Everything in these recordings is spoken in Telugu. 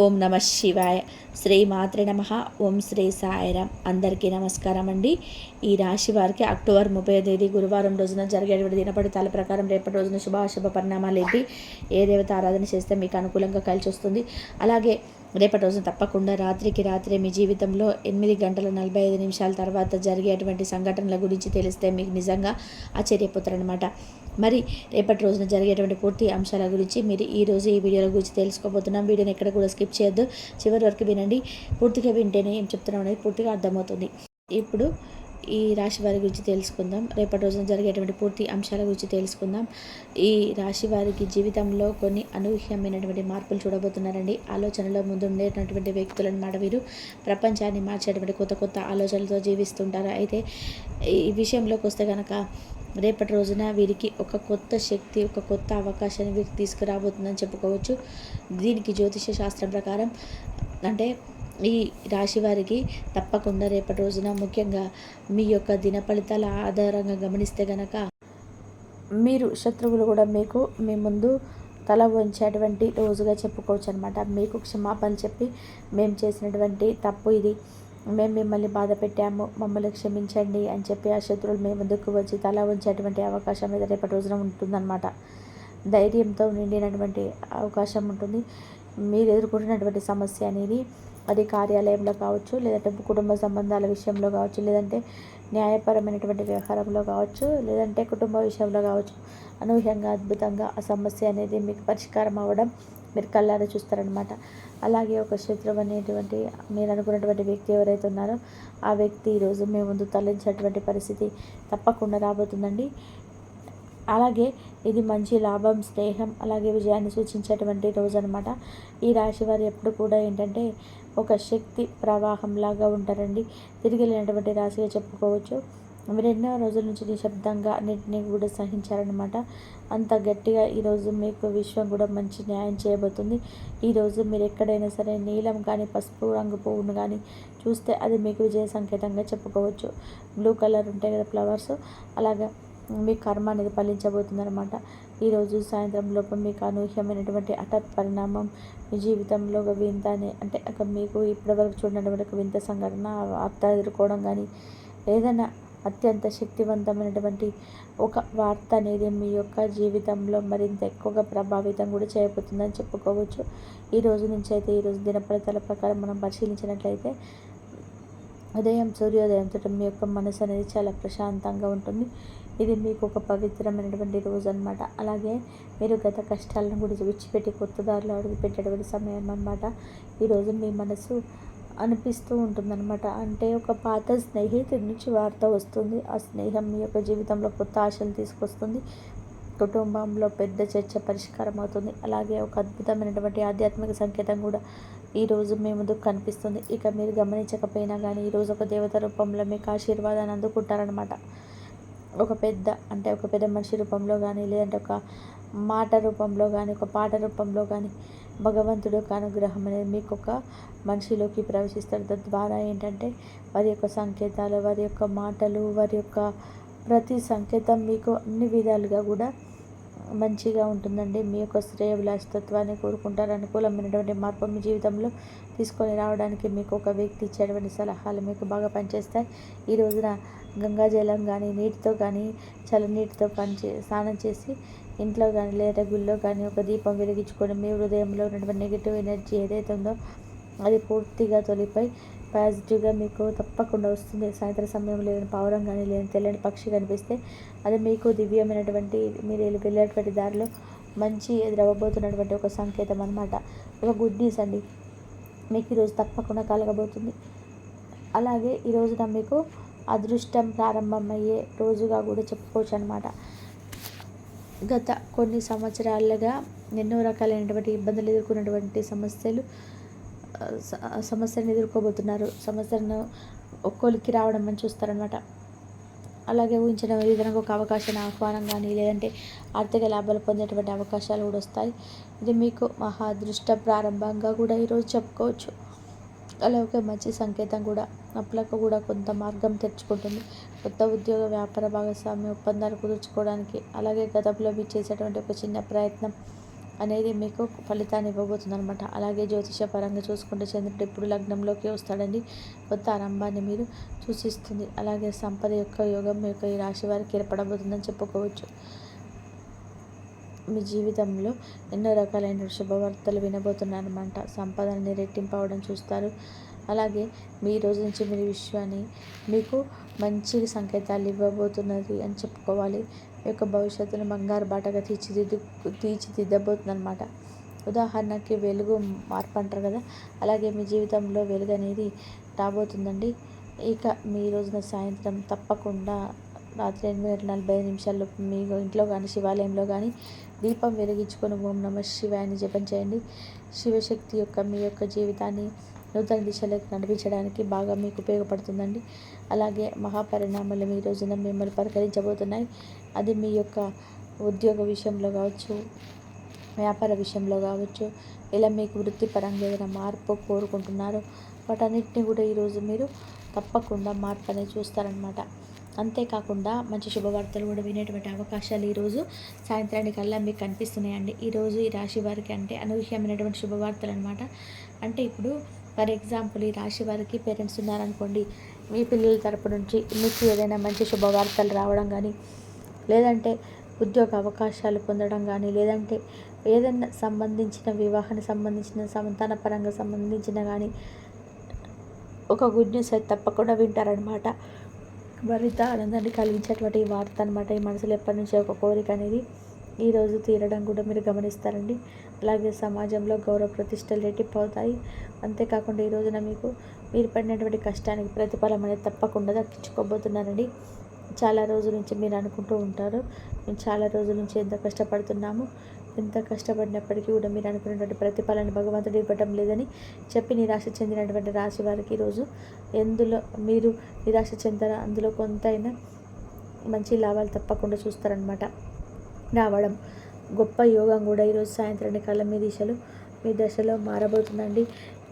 ఓం నమ శివాయ. శ్రీ మాత్రే నమ. ఓం శ్రీ సాయిరామ్ అందరికీ నమస్కారం అండి ఈ రాశి వారికి అక్టోబర్ ముప్పై తేదీ గురువారం రోజున జరిగేటువంటి దినపడితాల ప్రకారం రేపటి రోజున శుభాశుభ పరిణామాలు ఏంటి? ఏ దేవత ఆరాధన చేస్తే మీకు అనుకూలంగా కలిసి వస్తుంది? అలాగే రేపటి రోజున తప్పకుండా రాత్రికి రాత్రే మీ జీవితంలో ఎనిమిది గంటల నలభై ఐదు నిమిషాల తర్వాత జరిగేటువంటి సంఘటనల గురించి తెలిస్తే మీకు నిజంగా ఆశ్చర్యపోతారనమాట మరి రేపటి రోజున జరిగేటువంటి పూర్తి అంశాల గురించి మీరు ఈరోజు ఈ వీడియోల గురించి తెలుసుకోబోతున్నాం. వీడియోని ఎక్కడ కూడా స్కిప్ చేయొద్దు. చివరి వరకు వినండి. పూర్తిగా వింటేనే ఏం చెప్తున్నాం అనేది పూర్తిగా అర్థమవుతుంది. ఇప్పుడు ఈ రాశి వారి గురించి తెలుసుకుందాం. రేపటి రోజున జరిగేటువంటి పూర్తి అంశాల గురించి తెలుసుకుందాం. ఈ రాశి వారికి జీవితంలో కొన్ని అనూహ్యమైనటువంటి మార్పులు చూడబోతున్నారండి. ఆలోచనలో ముందుండేటటువంటి వ్యక్తులన్నమాట వీరు ప్రపంచాన్ని మార్చేటువంటి కొత్త కొత్త ఆలోచనలతో జీవిస్తుంటారు. అయితే ఈ విషయంలోకి వస్తే కనుక రేపటి రోజున వీరికి ఒక కొత్త శక్తి ఒక కొత్త అవకాశాన్ని వీరికి తీసుకురాబోతుందని చెప్పుకోవచ్చు. దీనికి జ్యోతిష శాస్త్రం ప్రకారం అంటే ఈ రాశి వారికి తప్పకుండా రేపటి రోజున ముఖ్యంగా మీ యొక్క దిన ఫలితాల ఆధారంగా గమనిస్తే గనక మీరు శత్రువులు కూడా మీకు మీ ముందు తల వంచేటువంటి రోజుగా చెప్పుకోవచ్చు అనమాట మీకు క్షమాపణ చెప్పి మేము చేసినటువంటి తప్పు ఇది. మేము మిమ్మల్ని బాధ పెట్టాము. మమ్మల్ని క్షమించండి అని చెప్పి ఆ శత్రువులు మేము ముందుకు వచ్చి తల ఉంచేటువంటి అవకాశం మీద రేపటి రోజున ఉంటుందన్నమాట. ధైర్యంతో నిండినటువంటి అవకాశం ఉంటుంది. మీరు ఎదుర్కొంటున్నటువంటి సమస్య అనేది అది కార్యాలయంలో కావచ్చు లేదంటే కుటుంబ సంబంధాల విషయంలో కావచ్చు లేదంటే న్యాయపరమైనటువంటి వ్యవహారంలో కావచ్చు లేదంటే కుటుంబ విషయంలో కావచ్చు. అనూహ్యంగా అద్భుతంగా ఆ సమస్య అనేది మీకు పరిష్కారం అవ్వడం మీరు కళ్ళారా చూస్తారనమాట అలాగే ఒక శత్రువు అనేటువంటి మీరు అనుకున్నటువంటి వ్యక్తి ఎవరైతే ఉన్నారో ఆ వ్యక్తి ఈరోజు మీ ముందు తరలించేటువంటి పరిస్థితి తప్పకుండా రాబోతుందండి. అలాగే ఇది మంచి లాభం స్నేహం అలాగే విజయాన్ని సూచించేటువంటి రోజు అనమాట ఈ రాశి వారు ఎప్పుడు కూడా ఏంటంటే ఒక శక్తి ప్రవాహంలాగా ఉంటారండి. తిరిగి వెళ్ళినటువంటి రాశిగా చెప్పుకోవచ్చు. మీరు ఎన్నో రోజుల నుంచి నిశ్శబ్దంగా అన్నింటినీ కూడా సహించారనమాట అంత గట్టిగా ఈరోజు మీకు విశ్వం కూడా మంచి న్యాయం చేయబోతుంది. ఈరోజు మీరు ఎక్కడైనా సరే నీలం కానీ పసుపు రంగు పువ్వును కానీ చూస్తే అది మీకు విజయ సంకేతంగా చెప్పుకోవచ్చు. బ్లూ కలర్ ఉంటాయి కదా ఫ్లవర్స్ అలాగా మీ కర్మ అనేది ఫలించబోతుంది అనమాట ఈరోజు సాయంత్రం లోపల మీకు అనూహ్యమైనటువంటి హఠాత్ పరిణామం మీ జీవితంలో ఒక వింత అంటే మీకు ఇప్పటివరకు చూడనటువంటి ఒక వింత సంఘటన వార్త ఎదుర్కోవడం కానీ ఏదైనా అత్యంత శక్తివంతమైనటువంటి ఒక వార్త అనేది మీ యొక్క జీవితంలో మరింత ఎక్కువగా ప్రభావితం కూడా చేయబోతుందని చెప్పుకోవచ్చు. ఈ రోజు నుంచి అయితే ఈరోజు దినఫలితాల ప్రకారం మనం పరిశీలించినట్లయితే ఉదయం సూర్యోదయంతో మీ యొక్క మనసు అనేది చాలా ప్రశాంతంగా ఉంటుంది. ఇది మీకు ఒక పవిత్రమైనటువంటి రోజు అనమాట అలాగే మీరు గత కష్టాలను కూడా విడిచిపెట్టి కొత్త దారిలో అడుగు సమయం అనమాట ఈరోజు మీ మనసు అనిపిస్తూ ఉంటుందన్నమాట. అంటే ఒక పాత స్నేహితుడి నుంచి వార్త వస్తుంది. ఆ స్నేహం మీ యొక్క జీవితంలో కొత్త ఆశలు తీసుకొస్తుంది. కుటుంబంలో పెద్ద చర్చ పరిష్కారం అవుతుంది. అలాగే ఒక అద్భుతమైనటువంటి ఆధ్యాత్మిక సంకేతం కూడా ఈరోజు మీ ముందుకు కనిపిస్తుంది. ఇక మీరు గమనించకపోయినా కానీ ఈరోజు ఒక దేవత రూపంలో మీకు ఆశీర్వాదాన్ని అందుకుంటారనమాట ఒక పెద్ద అంటే ఒక పెద్ద మనిషి రూపంలో కానీ లేదంటే ఒక మాట రూపంలో కానీ ఒక పాట రూపంలో కానీ భగవంతుడు యొక్క అనుగ్రహం అనేది మీకు ఒక మనిషిలోకి ప్రవేశిస్తాడు. తద్వారా ఏంటంటే వారి యొక్క సంకేతాలు వారి యొక్క మాటలు వారి యొక్క ప్రతి సంకేతం మీకు అన్ని విధాలుగా కూడా మంచిగా ఉంటుందండి. మీ యొక్క శ్రేయభిలాషతత్వాన్ని కోరుకుంటారు. అనుకూలమైనటువంటి మార్పు మీ జీవితంలో తీసుకొని రావడానికి మీకు ఒక వ్యక్తి ఇచ్చేటువంటి సలహాలు మీకు బాగా పనిచేస్తాయి. ఈ రోజున గంగాజలం కానీ నీటితో కానీ చల్లనీటితో పనిచే స్నానం చేసి ఇంట్లో కానీ లేదా గుళ్ళో కానీ ఒక దీపం వెలిగించుకొని మీ హృదయంలో ఉన్నటువంటి నెగిటివ్ ఎనర్జీ ఏదైతే ఉందో అది పూర్తిగా తొలిపై పాజిటివ్గా మీకు తప్పకుండా వస్తుంది. సాయంత్రం సమయంలో లేదని పావురం కానీ లేదని తెల్లని పక్షి కనిపిస్తే అది మీకు దివ్యమైనటువంటి మీరు వెళ్ళేటువంటి దారిలో మంచి ద్రవబోతున్నటువంటి ఒక సంకేతం అనమాట ఒక గుడ్ న్యూస్ అండి. మీకు ఈరోజు తప్పకుండా కలగబోతుంది. అలాగే ఈ రోజున మీకు అదృష్టం ప్రారంభమయ్యే రోజుగా కూడా చెప్పుకోవచ్చు అనమాట గత కొన్ని సంవత్సరాలుగా ఎన్నో రకాలైనటువంటి ఇబ్బందులు ఎదుర్కొన్నటువంటి సమస్యలు సమస్యను ఎదుర్కోబోతున్నారు. సమస్యలను ఒక్కొలికి రావడం అని చూస్తారనమాట అలాగే ఊహించిన విధంగా ఒక అవకాశం ఆహ్వానం కానీ లేదంటే ఆర్థిక లాభాలు పొందేటువంటి అవకాశాలు కూడా వస్తాయి. ఇది మీకు మహా అదృష్ట ప్రారంభంగా కూడా ఈరోజు చెప్పుకోవచ్చు. అలాగే మంచి సంకేతం కూడా అప్పులకు కూడా కొంత మార్గం తెచ్చుకుంటుంది కొత్త ఉద్యోగ వ్యాపార భాగస్వామ్య ఒప్పందాలు కుదుర్చుకోవడానికి అలాగే గతంలో మీరు చేసేటువంటి ఒక చిన్న ప్రయత్నం అనేది మీకు ఫలితాన్ని ఇవ్వబోతుంది అనమాట అలాగే జ్యోతిష పరంగా చూసుకుంటే చంద్రుడు ఇప్పుడు లగ్నంలోకి వస్తాడండి. కొత్త ఆరంభాన్ని మీరు సూచిస్తుంది. అలాగే సంపద యొక్క యోగం మీ యొక్క ఈ రాశి వారికి ఏర్పడబోతుందని చెప్పుకోవచ్చు. మీ జీవితంలో ఎన్నో రకాలైన శుభవార్తలు వినబోతున్నారన్నమాట. సంపదని రెట్టింపు అవడం చూస్తారు. అలాగే మీ రోజు నుంచి మీరు విశ్వాన్ని మీకు మంచి సంకేతాలు ఇవ్వబోతున్నది అని చెప్పుకోవాలి. మీ యొక్క భవిష్యత్తును బంగారు బాటగా తీర్చిదిద్దు తీర్చిదిద్దబోతుంది అనమాట ఉదాహరణకి వెలుగు మార్పు అంటారు కదా అలాగే మీ జీవితంలో వెలుగు అనేది రాబోతుందండి. ఇక మీ రోజున సాయంత్రం తప్పకుండా రాత్రి ఎనిమిది గంటల నలభై ఐదు నిమిషాల్లో మీ ఇంట్లో కానీ శివాలయంలో కానీ దీపం వెలిగించుకొని ఓం నమ శివాయని జపం చేయండి. శివశక్తి యొక్క మీ యొక్క జీవితాన్ని నూతన దిశలోకి నడిపించడానికి బాగా మీకు ఉపయోగపడుతుందండి. అలాగే మహాపరిణామాలు మీ రోజున మిమ్మల్ని పరికరించబోతున్నాయి. అది మీ యొక్క ఉద్యోగ విషయంలో కావచ్చు వ్యాపార విషయంలో కావచ్చు ఇలా మీకు వృత్తిపరంగా ఏదైనా మార్పు కోరుకుంటున్నారో వాటన్నిటిని కూడా ఈరోజు మీరు తప్పకుండా మార్పు అనేది చూస్తారనమాట అంతేకాకుండా మంచి శుభవార్తలు కూడా వినేటువంటి అవకాశాలు ఈరోజు సాయంత్రానికల్లా మీకు కనిపిస్తున్నాయండి. ఈరోజు ఈ రాశి వారికి అంటే అనూహ్యమైనటువంటి శుభవార్తలు అనమాట అంటే ఇప్పుడు ఫర్ ఎగ్జాంపుల్ ఈ రాశి వారికి పేరెంట్స్ ఉన్నారనుకోండి మీ పిల్లల తరపు నుంచి మీకు ఏదైనా మంచి శుభవార్తలు రావడం కానీ లేదంటే ఉద్యోగ అవకాశాలు పొందడం కానీ లేదంటే ఏదైనా సంబంధించిన వివాహానికి సంబంధించిన సంతాన పరంగా సంబంధించిన కానీ ఒక గుడ్ న్యూస్ అయితే తప్పకుండా వింటారనమాట మరింత ఆనందాన్ని కలిగించేటువంటి వార్త అనమాట ఈ మనసులో ఎప్పటి నుంచి ఒక కోరిక అనేది. ఈరోజు తీరడం కూడా మీరు గమనిస్తారండి. అలాగే సమాజంలో గౌరవ ప్రతిష్టలు రెట్టిపోతాయి. అవుతాయి అంతేకాకుండా ఈ రోజున మీకు మీరు పడినటువంటి కష్టానికి ప్రతిఫలం అనేది తప్పకుండా దక్కించుకోబోతున్నారండి. చాలా రోజుల నుంచి మీరు అనుకుంటూ ఉంటారు. మేము చాలా రోజుల నుంచి ఎంత కష్టపడుతున్నాము ఎంత కష్టపడినప్పటికీ కూడా మీరు అనుకున్నటువంటి ప్రతిఫలాన్ని భగవంతుడు ఇవ్వటం లేదని చెప్పి నిరాశ చెందినటువంటి రాశి వారికి ఈరోజు ఎందులో మీరు నిరాశ చెందారా? అందులో కొంతైనా మంచి లాభాలు తప్పకుండా చూస్తారనమాట రావడం. గొప్ప యోగం కూడా ఈరోజు సాయంత్రాన్ని కళ్ళ మీ దిశలో మీ దశలో మారబోతుందండి.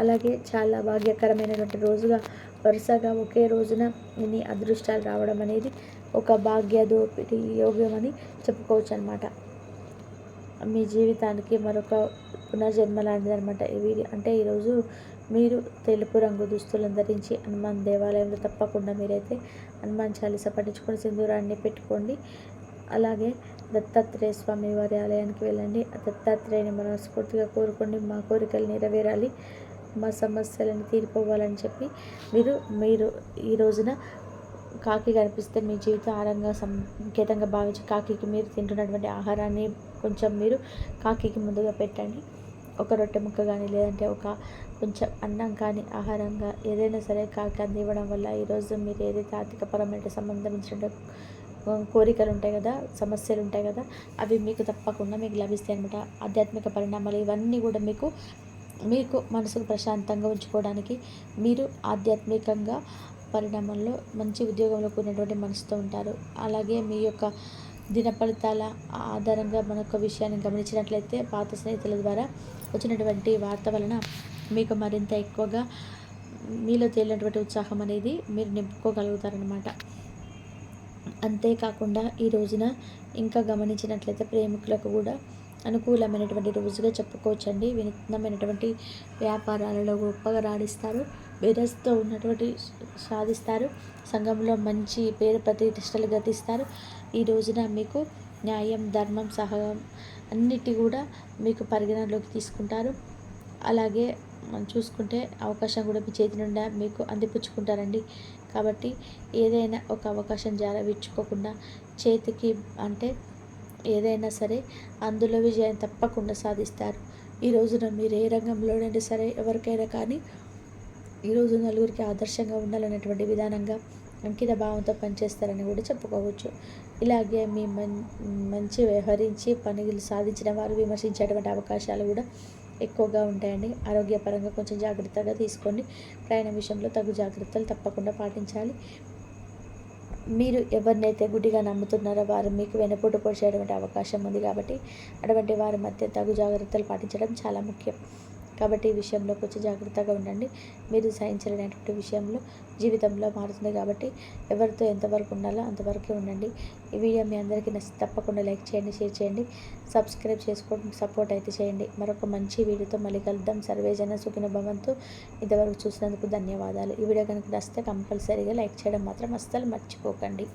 అలాగే చాలా భాగ్యకరమైనటువంటి రోజుగా వరుసగా ఒకే రోజున ఇన్ని అదృష్టాలు రావడం అనేది ఒక భాగ్య దోపిడి యోగ్యం అని చెప్పుకోవచ్చు అనమాట మీ జీవితానికి మరొక పునర్జన్మ లాంటిది అనమాట ఇవి అంటే ఈరోజు మీరు తెలుపు రంగు దుస్తులను ధరించి హనుమాన్ దేవాలయంలో తప్పకుండా మీరైతే హనుమాన్ చాలీస పట్టించుకొని సింధూరాన్ని పెట్టుకోండి. అలాగే దత్తాత్రేయ స్వామి వారి ఆలయానికి వెళ్ళండి. ఆ దత్తాత్రేయని మనస్ఫూర్తిగా కోరుకోండి. మా కోరికలు నెరవేరాలి. మా సమస్యలను తీరిపోవాలని చెప్పి మీరు మీరు ఈ రోజున కాకి కనిపిస్తే మీ జీవితం ఆరంగా సంకేతంగా భావించి కాకికి మీరు తింటున్నటువంటి ఆహారాన్ని కొంచెం మీరు కాకికి ముందుగా పెట్టండి. ఒక రొట్టె ముక్క కానీ లేదంటే ఒక కొంచెం అన్నం కానీ ఆహారంగా ఏదైనా సరే కాకి అందివ్వడం వల్ల ఈరోజు మీరు ఏదైతే ఆర్థికపరమైన సంబంధించిన కోరికలు ఉంటాయి కదా సమస్యలు ఉంటాయి కదా అవి మీకు తప్పకుండా మీకు లభిస్తాయి అనమాట ఆధ్యాత్మిక పరిణామాలు ఇవన్నీ కూడా మీకు మీకు మనసుకు ప్రశాంతంగా ఉంచుకోవడానికి మీరు ఆధ్యాత్మికంగా పరిణామంలో మంచి ఉద్యోగంలో కూడినటువంటి మనసుతో ఉంటారు. అలాగే మీ యొక్క దిన ఫలితాల ఆధారంగా మన యొక్క విషయాన్ని గమనించినట్లయితే పాత స్నేహితుల ద్వారా వచ్చినటువంటి వార్త వలన మీకు మరింత ఎక్కువగా మీలో తేలినటువంటి ఉత్సాహం అనేది మీరు నింపుకోగలుగుతారనమాట అంతేకాకుండా ఈ రోజున ఇంకా గమనించినట్లయితే ప్రేమికులకు కూడా అనుకూలమైనటువంటి రోజుగా చెప్పుకోవచ్చండి. వినూత్నమైనటువంటి వ్యాపారాలలో గొప్పగా రాణిస్తారు. మేధస్సుతో ఉన్నటువంటి సాధిస్తారు. సంఘంలో మంచి పేరు ప్రతిష్టలు గతిస్తారు. ఈ రోజున మీకు న్యాయం ధర్మం సహనం అన్నిటి కూడా మీకు పరిగణనలోకి తీసుకుంటారు. అలాగే చూసుకుంటే అవకాశం కూడా మీ చేతి నుండి మీకు అందిపుచ్చుకుంటారండి. కాబట్టి ఏదైనా ఒక అవకాశం జారవిచ్చుకోకుండా చేతికి అంటే ఏదైనా సరే అందులో విజయం తప్పకుండా సాధిస్తారు. ఈ రోజున మీరు ఏ రంగంలోనైనా సరే ఎవరికైనా కానీ ఈరోజు నలుగురికి ఆదర్శంగా ఉండాలనేటువంటి విధానంగా అంకిత భావంతో పనిచేస్తారని కూడా చెప్పుకోవచ్చు. ఇలాగే మీ మం మంచి వ్యవహరించి పనులు సాధించిన వారు విమర్శించేటువంటి అవకాశాలు కూడా ఎక్కువగా ఉంటాయండి. ఆరోగ్యపరంగా కొంచెం జాగ్రత్తగా తీసుకోండి. ప్రయాణం విషయంలో తగు జాగ్రత్తలు తప్పకుండా పాటించాలి. మీరు ఎవరినైతే గుడ్డిగా నమ్ముతున్నారో వారు మీకు వెనపోటు పొడిచేటువంటి అవకాశం ఉంది కాబట్టి అటువంటి వారి మధ్య తగు జాగ్రత్తలు పాటించడం చాలా ముఖ్యం. కాబట్టి ఈ విషయంలో కొంచెం జాగ్రత్తగా ఉండండి. మీరు సహించలేనటువంటి విషయంలో జీవితంలో మారుతుంది కాబట్టి ఎవరితో ఎంతవరకు ఉండాలో అంతవరకే ఉండండి. ఈ వీడియో మీ అందరికీ నచ్చి తప్పకుండా లైక్ చేయండి షేర్ చేయండి సబ్స్క్రైబ్ చేసుకోవడం సపోర్ట్ అయితే చేయండి. మరొక మంచి వీడియోతో మళ్ళీ కలుద్దాం. సర్వేజన సుఖిన భవంతో. ఇంతవరకు చూసినందుకు ధన్యవాదాలు. ఈ వీడియో కనుక నచ్చితే కంపల్సరీగా లైక్ చేయడం మాత్రం అస్సలు మర్చిపోకండి.